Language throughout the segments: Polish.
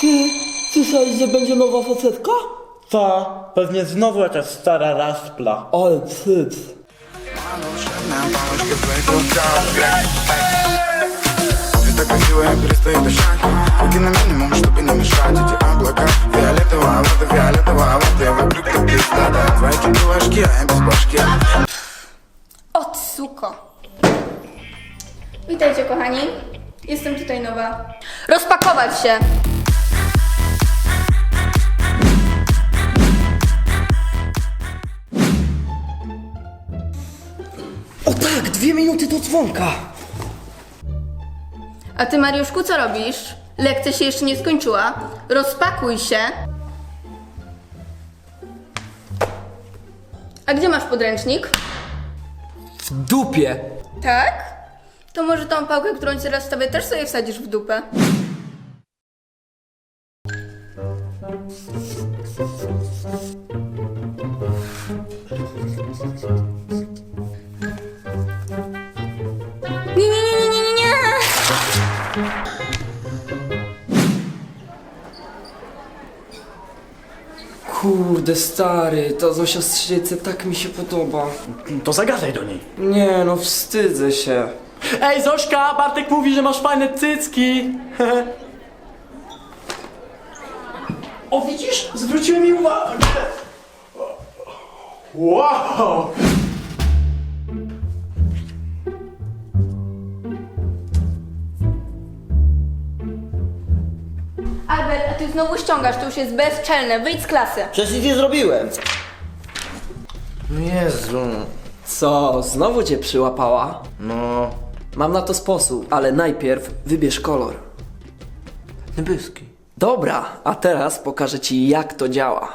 Ty, słyszałeś, że będzie nowa facetka? Ta, pewnie znowu jakaś stara raspla. Ale cyc. Ты так красиво, я перестаю дышать Руки на минимум, чтобы не мешать Эти облака фиолетового, а вот и фиолетового А вот я вокруг как пизда, да Твои чудовашки, а я без башки Ot, suko. Witajcie, kochani. Jestem tutaj nowa. Rozpakować się! Tak, dwie minuty do dzwonka. A ty, Mariuszku, co robisz? Lekcja się jeszcze nie skończyła. Rozpakuj się. A gdzie masz podręcznik? W dupie. Tak? To może tą pałkę, którą ci teraz wstawię, też sobie wsadzisz w dupę? Kurde stary, ta Zosia z Strzycy tak mi się podoba. To zagadaj do niej. Nie no, wstydzę się. Ej Zośka, Bartek mówi, że masz fajne cycki. o widzisz? Zwróciłem mi uwagę. Wow! Znowu ściągasz, to już jest bezczelne. Wyjdź z klasy. Przecież nic nie zrobiłem. No Jezu. Co, znowu cię przyłapała? No. Mam na to sposób, ale najpierw wybierz kolor. Niebieski. Dobra, a teraz pokażę ci jak to działa.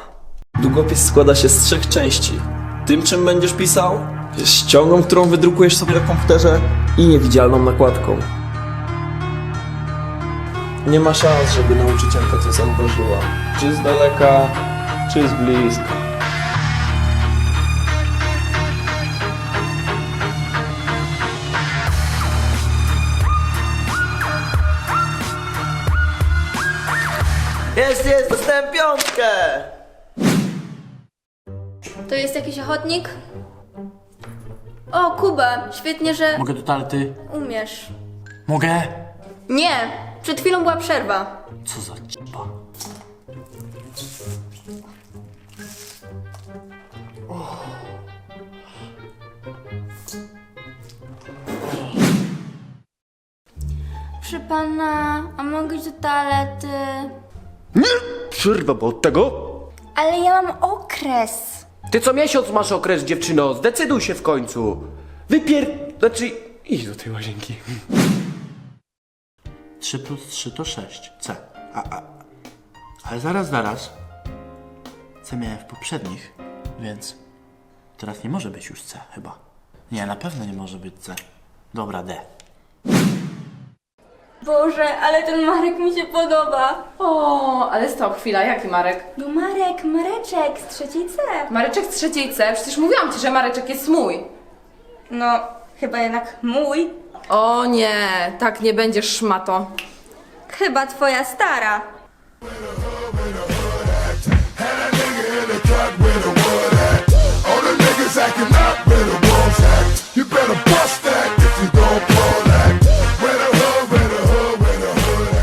Długopis składa się z trzech części. Tym, czym będziesz pisał, ściągą, którą wydrukujesz sobie na komputerze i niewidzialną nakładką. Nie ma szans, żeby nauczycielka cię zauważyła. Czy z daleka, czy z bliska. Jest, jest, dostałem piątkę! To jest jakiś ochotnik? O, Kuba, świetnie, że Mogę do toalety? umiesz. Mogę? Nie, przed chwilą była przerwa. Co za cipa. Proszę pana, a mogę iść do toalety? Przerwa, bo od tego? Ale ja mam okres. Ty co miesiąc masz okres, dziewczyno, zdecyduj się w końcu. Wypier... Znaczy, idź do tej łazienki. 3 plus 3 to 6. C. A, a. Ale zaraz, zaraz. C miałem w poprzednich, więc teraz nie może być już C chyba. Nie, na pewno nie może być C. Dobra, D. Boże, ale ten Marek mi się podoba. O, ale stop, chwila, jaki Marek? No Marek, Mareczek z trzeciej C. Mareczek z trzeciej C, przecież mówiłam ci, że Mareczek jest mój. No, chyba jednak mój. O nie, tak nie będziesz szmato. Chyba twoja stara.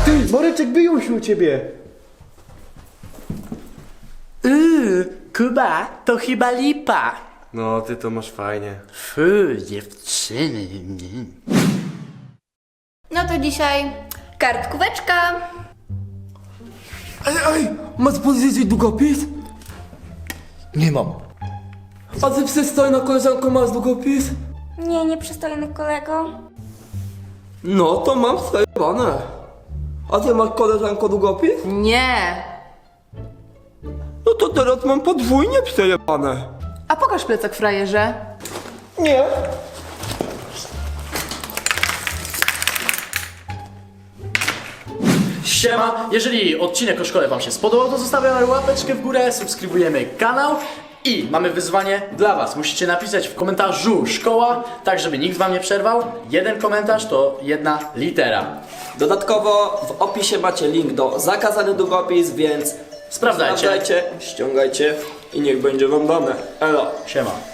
Ty, Mareczek wyjął się u ciebie. Yy, Kuba, to chyba lipa. No, ty to masz fajnie. Fu, dziewczyny. To dzisiaj kartkóweczka. Ej, ej, masz powiedzieć długopis? Nie mam. A ty przystojna koleżanko masz długopis? Nie, nie przystojny kolego. No to mam przejebane. A ty masz koleżanko długopis? Nie. No to teraz mam podwójnie przejebane. A pokaż plecak frajerze. Nie. Siema, jeżeli odcinek o szkole wam się spodobał, to zostawiamy łapeczkę w górę, subskrybujemy kanał I mamy wyzwanie dla was. Musicie napisać w komentarzu szkoła, tak żeby nikt wam nie przerwał. Jeden komentarz to jedna litera. Dodatkowo w opisie macie link do zakazany długopis, więc Sprawdzajcie. sprawdzajcie, ściągajcie i niech będzie wam dane. Elo. Siema.